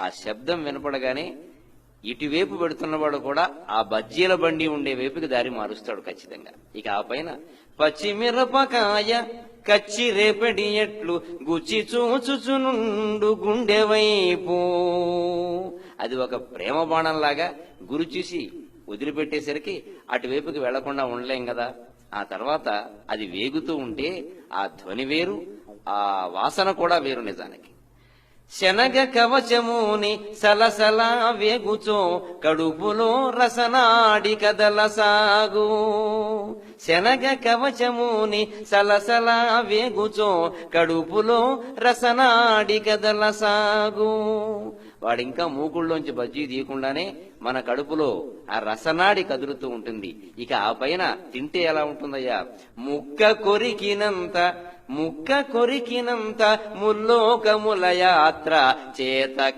ఆ శబ్దం వినపడగానే ఇటువైపు పెడుతున్నవాడు కూడా ఆ బజ్జీల బండి ఉండే వైపుకి దారి మారుస్తాడు ఖచ్చితంగా. ఇక ఆ పైన పచ్చిమిరపకాయ కచ్చి రేపటి ఎట్లు గుచ్చి చూచుచునుండు గుండె వైపు. అది ఒక ప్రేమ బాణంలాగా గురి చూసి వదిలిపెట్టేసరికి అటువైపుకి వెళ్ళకుండా ఉండలేం కదా. ఆ తర్వాత అది వేగుతూ ఉంటే ఆ ధ్వని వేరు ఆ వాసన కూడా వేరు నిజానికి. శనగ కవచముని సలసల వేగుచో కడుపులో రసనాడి కదల సాగు. శనగ కవచముని సలసల వేగుచో కడుపులో రసనాడి కదల సాగు. వాడు ఇంకా మూకుళ్ళలోంచి బజ్జీ తీయకుండానే మన కడుపులో ఆ రసనాడి కదులుతూ ఉంటుంది. ఇక ఆ పైన తింటే ఎలా ఉంటుందయ్యా? ముక్క కొరికినంత ముక్క కొరికినంత ముల్లోకముల యాత్ర చేత